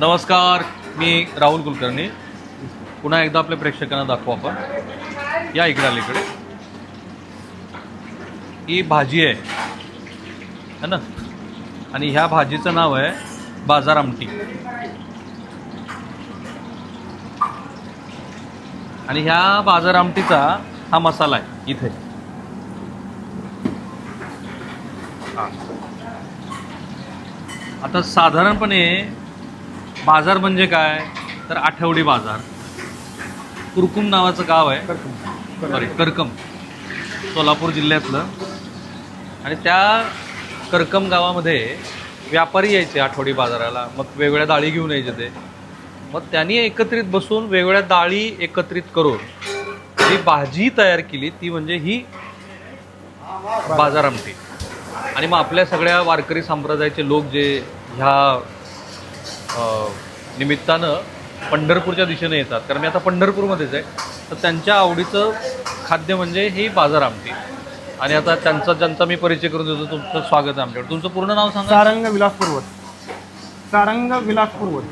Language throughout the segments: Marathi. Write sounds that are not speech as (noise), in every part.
नमस्कार मी राहुल कुलकर्णी. पुन्हा एकदा आपल्या प्रेक्षकांना दाखवू आपण. या इकडे अलीकडे ही भाजी आहे. है ना? आणि ह्या भाजीचं नाव आहे बाजार आमटी. आणि ह्या बाजार आमटीचा हा मसाला आहे इथे. आता साधारणपणे बाजार म्हणजे काय? तर आठवडी बाजार. कुरकुम नावाचं गाव आहे. सॉरी करकम. सोलापूर जिल्ह्यातलं. आणि त्या करकम गावामध्ये व्यापारी यायचे आठवडी बाजाराला. मग वेगवेगळ्या डाळी घेऊन यायचे ते. मग त्यांनी एकत्रित बसून वेगवेगळ्या डाळी एकत्रित करून जी भाजी तयार केली ती म्हणजे ही बाजार आमटी आणि मग आपल्या सगळ्या वारकरी संप्रदायाचे लोक जे ह्या निमित्तानं पंढरपूरच्या दिशेने येतात. कारण मी आता पंढरपूरमध्येच आहे. तर त्यांच्या आवडीचं खाद्य म्हणजे ही बाजार आमटी. आणि आता त्यांचा ज्यांचा मी परिचय करून देतो तुमचं स्वागत आहे आमच्याकडे. तुमचं पूर्ण नाव सांगा. सारंग विलास पर्वत. सारंग विलास पर्वत.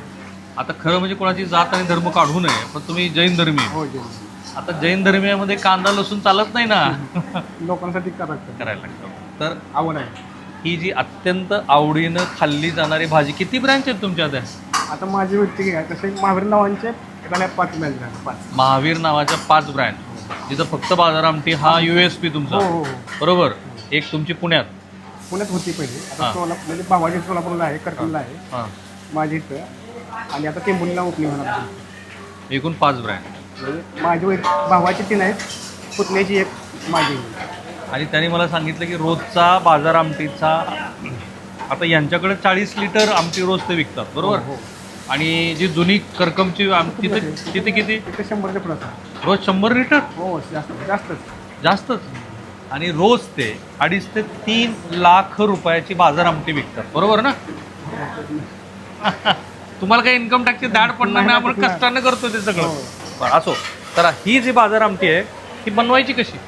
आता खरं म्हणजे कोणाची जात आणि धर्म काढू नये पण तुम्ही जैन धर्मी आहे. हो आता जैन धर्मियामध्ये कांदा लसूण चालत नाही ना? (laughs) लोकांसाठी करायचं. करायला लागतं. तर आवड आहे. ही जी अत्यंत आवडीनं खाल्ली जाणारी भाजी किती ब्रँच आहेत तुमच्या त्या? आता माझी व्यक्ती आहे तसे महावीर नावांचे एखाद्या पाच पाच. महावीर नावाच्या पाच ब्रँच. जिथं फक्त बाजार आमटी हा यू एस पी हो तुमचा. हो हो बरोबर? एक तुमची पुण्यात. पुण्यात होती पहिले. हा. आता सोलापूर म्हणजे भावाजी सोलापूरला आहे करकमला आहे. हां. माझी इथं. आणि आता टेंबुलीला ओपनिंग होणार आहे. एकूण पाच ब्रँड म्हणजे माझी वै भावाची तीन आहेत. पुतण्याची एक माझी. आणि त्यांनी मला सांगितलं की रोजचा बाजार आमटीचा आता यांच्याकडे चाळीस लिटर आमटी रोज ते विकतात बरोबर? हो, हो. आणि जी जुनी करकमची आमटी तिथे तिथे किती? असतात रोज शंभर लिटर? हो जास्त जास्तच. जास्तच. आणि रोज ते अडीच ते तीन लाख रुपयाची बाजार आमटी विकतात बरोबर ना? (laughs) तुम्हाला काही इन्कम टॅक्सची दाड पडणार नाही आपण कष्टानं करतो ते सगळं. हो. असो. तर ही जी बाजार आमटी आहे ही बनवायची कशी?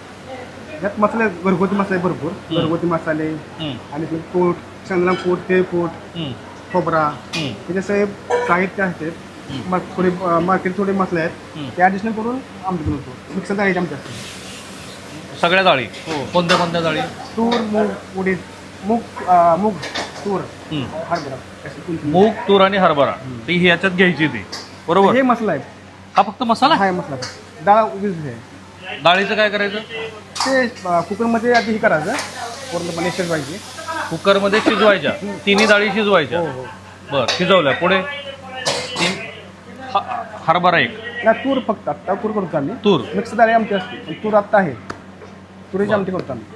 यात मसाले घरगुती मसाले भरपूर. घरगुती मसाले हं, आणि ते पोट चंद्रा पोट ते पोट हं, खोबरा हं, हे जसे साहित्य आहेत मग थोडे मार्केट थोडे मसाले आहेत. हं. ते ॲडिशनल करून आमटी बनवतो मिक्सर डाळीचे आमच्या सगळ्या डाळी कोणत्या कोणत्या डाळी तूर मूग उडीद मूग मूग तूर हं. हरभरा. मूग तूर आणि हरभरा. ती ह्याच्यात घ्यायची ती. बरोबर? हे मसाला आहे. हा फक्त मसाला? हा आहे मसाला डाळ डाळीचं काय करायचं? ते कुकरमध्ये आधी हे करायचं. पूर्णपणे शिजवायची. कुकरमध्ये शिजवायच्या. तिन्ही डाळी शिजवायच्या. हो हो. बर शिजवल्या. पुढे? तीन. ह- हरभरा एक. नाही तूर फक्त आत्ता तूर करतो आम्ही. तूर. मिक्स डाळी आमची असते. पण तूर आत्ता आहे. तुरीची आमटी करतो आम्ही.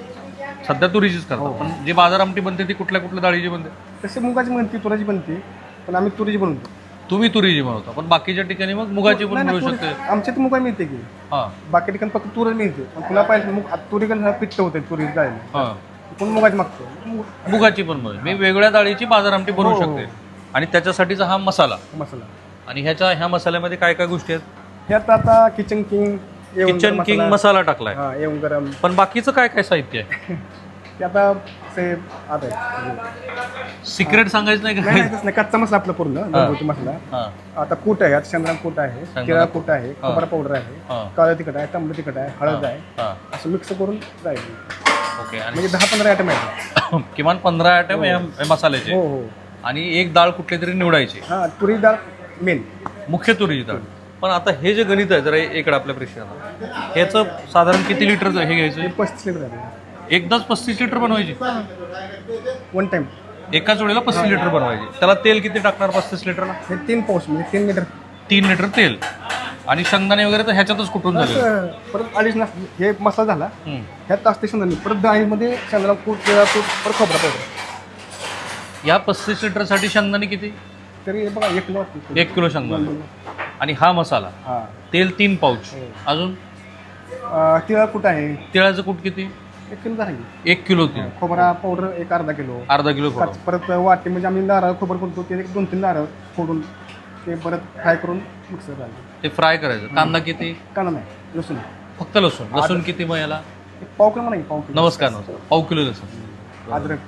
सध्या तुरीचीच करतात हो. पण जी बाजार आमटी बनते ती कुठल्या कुठल्या डाळीची बनते? तसे मुगाची बनते तुराची बनते. पण आम्ही तुरीची बनवतो. तुम्ही तुरीची बनवता पण बाकीच्या ठिकाणी मग मुगाची पण नाही, मिळू नाही, शकते. तुरी- आमच्या तर मुगा मिळते की. हां. बाकी ठिकाणी फक्त तुरच मिळते. पण तुला पाहिजे मुग तुरीकडे पित्त होते तुरी जायला हां. पण मुगाची मागतो? मुगाची पण मिळेल. मी वेगळ्या डाळीची बाजार आमटी बनवू हो, हो. शकते. आणि त्याच्यासाठीचा हा मसाला. मसाला. आणि ह्याच्या ह्या मसाल्यामध्ये काय काय गोष्टी आहेत? ह्यात आता किचन किंग येऊन किचन किंग मसाला टाकलाय. हा येऊन गरम. पण बाकीचं काय काय साहित्य आहे? (laughs) ते आता से आता आहे. सिक्रेट सांगायचं नाही नाही का? नाही तसं नाही. कच्चा मसाला आपला पूर्ण घरगुती मसाला. हां. आता कूट आहे यात शेंगदाणा कूट आहे शेंगदाणा केळा कूट. आहे खोबरा पावडर आहे हां. काळं तिखट आहे तांबडं तिखट आहे हळद आहे. हां. असं मिक्स करून जाईल ओके आणि म्हणजे दहा पंधरा आयटम आहेत. (coughs) किमान पंधरा आयटम या मसाल्याचे. हो हो. आणि एक डाळ कुठली तरी निवडायची. हा तुरी डाळ मेन मुख्य तुरीची डाळ. पण आता हे जे गणित आहे जरा इकडे आपल्या प्रेक्षकांना ह्याचं साधारण किती लिटरचं हे घ्यायचं? पस्तीस लिटर आहे. एकदाच पस्तीस लिटर बनवायची. वन टाइम एकाच वेळेला पस्तीस लिटर बनवायची. त्याला तेल किती टाकणार पस्तीस लिटरला? हे तीन पाऊस म्हणजे तीन लिटर. तीन लिटर तेल. आणि शेंगदाणे वगैरे तर ह्याच्यातच कुठून झाले? असं परत अडीच ना हे मसाला झाला. ह्यात असते शेंगदाणे. परत डाळीमध्ये शेंगदाणा कूट केळा कूट परत खोबरा पावडर. या पस्तीस लिटरसाठी शेंगदाणे किती? तरी हे बघा एक किलो असते. एक किलो शेंगदाणे. आणि हा मसाला. हा. तेल तीन पाऊच. हो. अजून? तिळा कूट आहे. तिळाचं कूट किती? एक किलो आहे एक किलो तेल खोबरा पावडर एक अर्धा किलो. अर्धा किलो परत वाटे म्हणजे आम्ही नारळ खोबर करतो ते एक दोन तीन नारळ फोडून ते परत फ्राय करून मिक्सर घालतो ते फ्राय करायचं. कांदा किती? कांदा नाही लसूण. फक्त लसूण. लसूण किती मग याला? एक पाव किलो नाही पाव किलो. नमस्कार नमस्कार. पाव किलो लसूण. अद्रक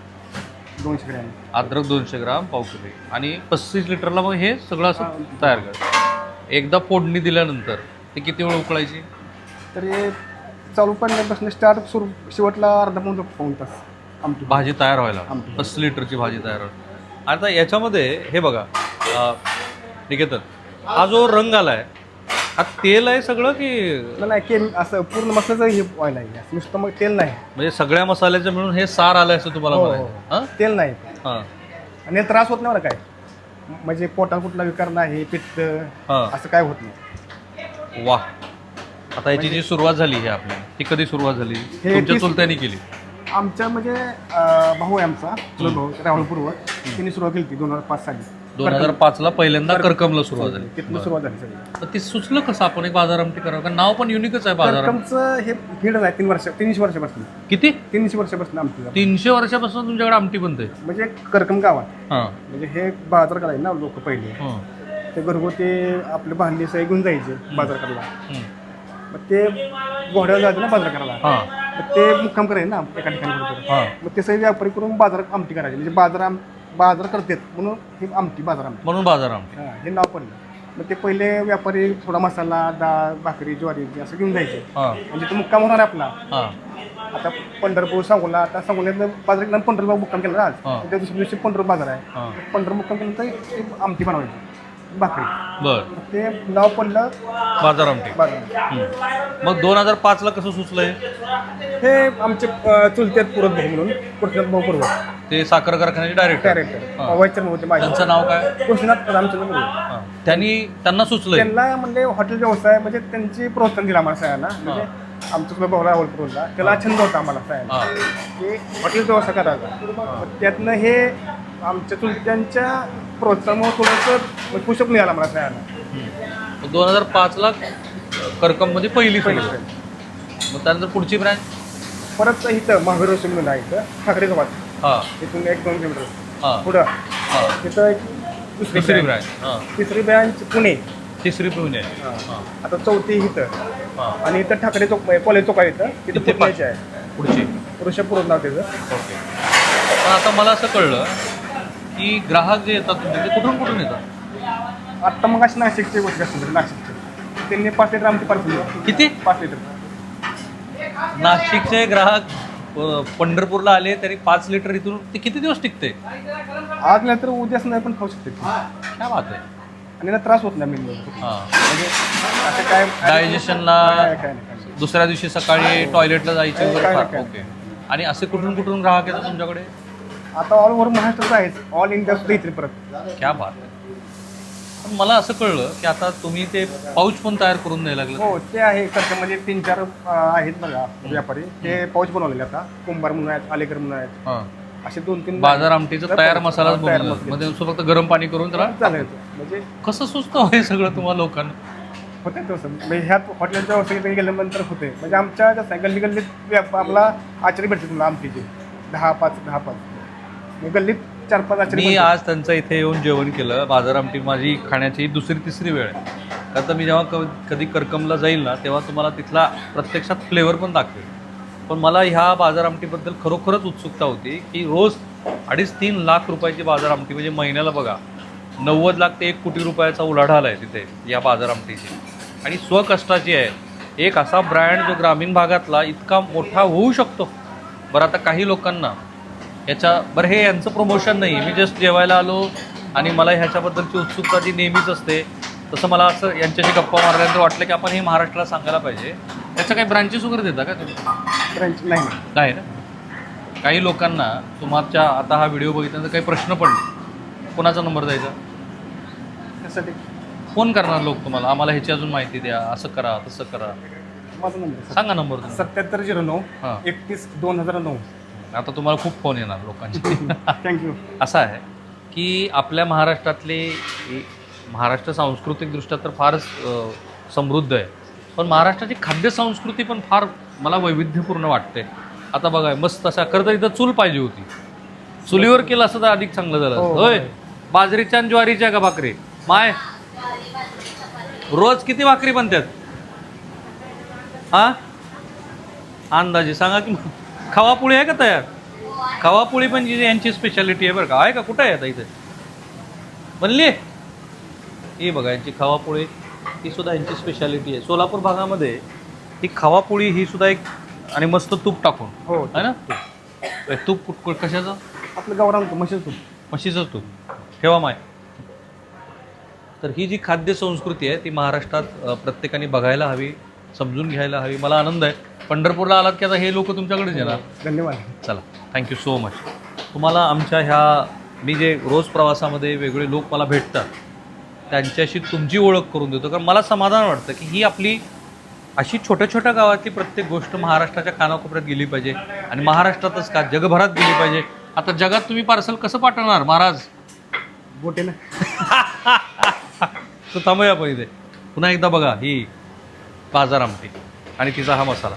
दोनशे ग्रॅम. अद्रक दोनशे ग्राम पाव किलो. आणि पस्तीस लिटरला मग हे सगळं असं तयार कर. एकदा फोडणी दिल्यानंतर ते किती वेळ उकळायची? तर हे चालू पडल्यापासून स्टार्ट सुरू शेवटला अर्धा पाऊन पाऊन तास आमटी भाजी तयार व्हायला. आमटी. पस्तीस लिटरची भाजी तयार व्हायला. आता याच्यामध्ये हे बघा अं, निकेतन हा जो रंग आलाय हा तेल आहे सगळं की नाही, नाही केम असं पूर्ण मसाल्याचं हे ऑइल आहे. असं नुसतं मग तेल नाही. म्हणजे सगळ्या मसाल्याचं मिळून हे सार आलंय असं तुम्हाला हो, म्हणायचं. हां. तेल नाही. हां. आणि हे त्रास होत नाही बरं काय? म्हणजे पोटात कुठला विकार नाही पित्त हां. असं काय होत नाही. वा. आता याची जी सुरुवात झाली आहे आपल्या ती कधी सुरुवात झाली? हे तुमच्या तीस- चुलत्यानी केली. आमच्या म्हणजे अं, भाऊ आहे आमचा चुलत भाऊ त्यांनी सुरुवात केली दोन हजार पाच साली. दोन हजार पाच ला पहिल्यांदा करकमला सुरुवात झाली. तिथून सुरुवात झाली सगळी. तर ते सुचलं कसं आपण एक बाजार आमटी करावं? कारण नाव पण युनिकच आहे बाजार आमटी. हे फीड आहे तीन वर्ष तीनशे वर्षापासून. किती? तीनशे वर्षापासून आमची तीनशे वर्षापासून तुमच्याकडे आमटी बनते म्हणजे करकम गावात हां. म्हणजे हे बाजार करायचे ना लोक पहिले. हं. ते घरगुती आपले भांडी सगळे घेऊन जायचे बाजार करायला हं. मग ते घोड्यावर जायचे ना बाजार करायला. हां. मग ते मुक्काम करायचे ना एका ठिकाणी कुठेतरी. हां. मग ते सगळे व्यापारी करून बाजारात आमटी करायचे. म्हणजे बाजार आम बाजार करतात म्हणून हे आमटी बाजार आमटी. म्हणून बाजार आमटी. हा, हे नाव पडलं. मग ते पहिले व्यापारी थोडा मसाला डाळ भाकरी ज्वारी असं घेऊन जायचे. हां. म्हणजे तो मुक्काम होणार आपला. हां. आता पंढरपूर सांगोला आता सांगोल्यातलं बाजार केला पंढरपूर मुक्काम केला ना आज हा. त्या दुसऱ्या दिवशी पंढरपूर बाजार आहे. हां. पंढरपूर मुक्काम केलं तर आमटी बनवायची. भाकरी. बर. ते नाव पडलं बाजार आमटी बाजार. मग दोन हजार पाचला कसं सुचलंय? हे आमचे अं, चुलत्यात पुरत भाऊ म्हणून कृष्णात भाऊ पूर्व ते साखर कारखान्याचे डायरेक्टर कॅरेक्टर. व्हायचं होते माझे. त्यांचं नाव काय? कृष्णात. हां. त्यांनी त्यांना सुचलंय. त्यांना म्हणजे हॉटेल व्यवसाय म्हणजे त्यांची प्रोत्साहन दिलं आम्हाला सगळ्यांना. म्हणजे आमचं राहुल पुरवला त्याला छंद होता आम्हाला हां. की हॉटेल व्यवसाय करायचा त्यातनं हे आमच्या चुलत्यांच्या प्रोत्साहनामुळे थोडंसं पुषप मिळालं मला सगळ्यांना दोन हजार पाचला करकममध्ये पहिली पहिली. मग त्यानंतर पुढची ब्रँच परत इथं महावीर म्हणून आहे इथं ठाकरे गावात. हां. इथून एक दोन किलोमीटर. हां. पुढं. तिथं एक दुसरी. ब्रँच तिसरी ब्रँच पुणे. तिसरी पुणे हां. हां. आता चौथी इथं. हां. आणि इथं ठाकरे चौक कॉलेज चौक आहे इथं. तिथं इथे पुण्याची आहे. पुढची. ऋषभ पूर्ण नाव त्याचं ओके. पण आता मला असं कळलं की ग्राहक जे येतात तुमचे ते कुठून कुठून येतात? आत्ता मग अशी नाशिकची गोष्ट असते नाशिकची. त्यांनी पाच लिटर आमची पार्सल किती? पाच लिटर. नाशिकचे ग्राहक अ, पंढरपूरला आले तरी पाच लिटर इथून ते किती दिवस टिकते? आज नाही तर उद्याच नाही पण खाऊ शकते. काय बात आहे. आणि ना त्रास होत नाही हां. म्हणजे असं काय डायजेशनला काय काय नाही काय नाही. दुसऱ्या दिवशी सकाळी टॉयलेटला जायचे वगैरे काय- फार काय. ओके. आणि असे कुठून कुठून ग्राहक येतात तुमच्याकडे? आता ऑल ओव्हर महाराष्ट्रात आहेच ऑल इंडिया सुद्धा इथे परत. क्या बात. आहे पण मला असं कळलं की आता तुम्ही ते पाऊच पण तयार करून द्यायला लागलं. हो ते आहे करते म्हणजे तीन चार अं, आहेत बघा व्यापारी. ते पाऊच बनवलेले आता. कुंभार म्हणून आहेत आलेकर म्हणून आहेत. हां. असे दोन तीन बाजार आमटीचा तयार मसालाच तयार बनवला मसाला. नुसतं फक्त गरम पाणी करून त्याला चालेल म्हणजे कसं सुचतं हे सगळं तुम्हाला लोकांना? होते तसं. म्हणजे ह्यात हॉटेलच्या व्यवसाय गेल्यानंतर होते म्हणजे आमच्या कसं आहे गल्ली गल्लीत व्याप- आपला आचारी भेटते तुम्हाला आमटीचे. दहा पाच दहा पाच. म्हणजे गल्लीत चार पाच आचारी मी भेटतात. आज त्यांचं इथे येऊन जेवण केलं. बाजार आमटी माझी खाण्याची दुसरी तिसरी वेळ आहे. आता मी जेव्हा क कधी करकमला जाईल ना तेव्हा तुम्हाला तिथला प्रत्यक्षात फ्लेवर पण दाखवेल. पण मला ह्या बाजार आमटीबद्दल खरोखरच उत्सुकता होती की रोज अडीच तीन लाख रुपयाची बाजार आमटी म्हणजे महिन्याला बघा नव्वद लाख ते एक कोटी रुपयाचा उलाढाल आहे तिथे या बाजार आमटीची आणि स्वकष्टाची आहे. एक असा ब्रँड जो ग्रामीण भागातला इतका मोठा होऊ शकतो. बरं आता काही लोकांना याच्या बरं हे यांचं प्रमोशन नाही. मी जस्ट जेवायला आलो आणि मला ह्याच्याबद्दलची उत्सुकता जी नेहमीच असते तसं मला असं यांच्याशी गप्पा मारल्यानंतर वाटलं की आपण हे महाराष्ट्राला सांगायला पाहिजे. त्याचं काही ब्रांचेस वगैरे देता का तुम्ही? फ्रेंच नाही नाही ना? काही लोकांना तुमच्या आता हा व्हिडिओ बघितल्यानंतर काही प्रश्न पडले. कोणाचा नंबर द्यायचा? त्यासाठी फोन करणार लोक तुम्हाला. आम्हाला ह्याची अजून माहिती द्या. असं करा तसं करा. माझा नंबर सांगा नंबर तुमचा. सत्याहत्तर झिरो नऊ हां. एकतीस दोन हजार नऊ. आता तुम्हाला खूप फोन येणार लोकांचे. (laughs) थँक्यू असं आहे की आपल्या महाराष्ट्रातले महाराष्ट्र सांस्कृतिकदृष्ट्या तर फारच अ, समृद्ध आहे. पण महाराष्ट्राची खाद्य संस्कृती पण फार मला वैविध्यपूर्ण वाटते. आता बघा मस्त अशा खरं तर इथं चूल पाहिजे होती. चुलीवर केलं असं तर अधिक चांगलं झालं असतं. हो, होय. होय. बाजरीच्या आणि ज्वारीच्या का भाकरी? माय. रोज किती भाकरी बनतात हा अंदाजे सांगा की खवा पोळी आहे का तयार? खवापोळी पण जी यांची स्पेशालिटी आहे बरं का. आहे का? कुठं आहे आता इथे? बनली? ही बघा यांची खवापोळी ही सुद्धा यांची स्पेशालिटी आहे. सोलापूर भागामध्ये ही खवापोळी ही सुद्धा एक आणि मस्त तूप टाकून. हो आहे ना? तूप कुठ कुठ- कशाचं? आपलं गावरान तूप म्हशीचं तूप. म्हशीचंच तूप. ठेवा माय. तर ही जी खाद्य संस्कृती आहे ती महाराष्ट्रात अ, प्रत्येकाने बघायला हवी समजून घ्यायला हवी. मला आनंद आहे. पंढरपूरला आलात की आता हे लोक तुमच्याकडेच येणार? धन्यवाद. चला. थँक्यू सो मच तुम्हाला आमच्या ह्या मी जे रोज प्रवासामध्ये वेगळे लोक मला भेटतात त्यांच्याशी तुमची ओळख करून देतो. कारण मला समाधान वाटतं की ही आपली अशी छोट्या छोट्या गावातली प्रत्येक गोष्ट महाराष्ट्राच्या कानाकोपऱ्यात गेली पाहिजे आणि महाराष्ट्रातच का? जगभरात गेली पाहिजे. आता जगात तुम्ही पार्सल कसं पाठवणार महाराज? बोटेनं (laughs) तर थांबूया आपण इथे. पुन्हा एकदा बघा ही बाजार आमटी आणि तिचा हा मसाला.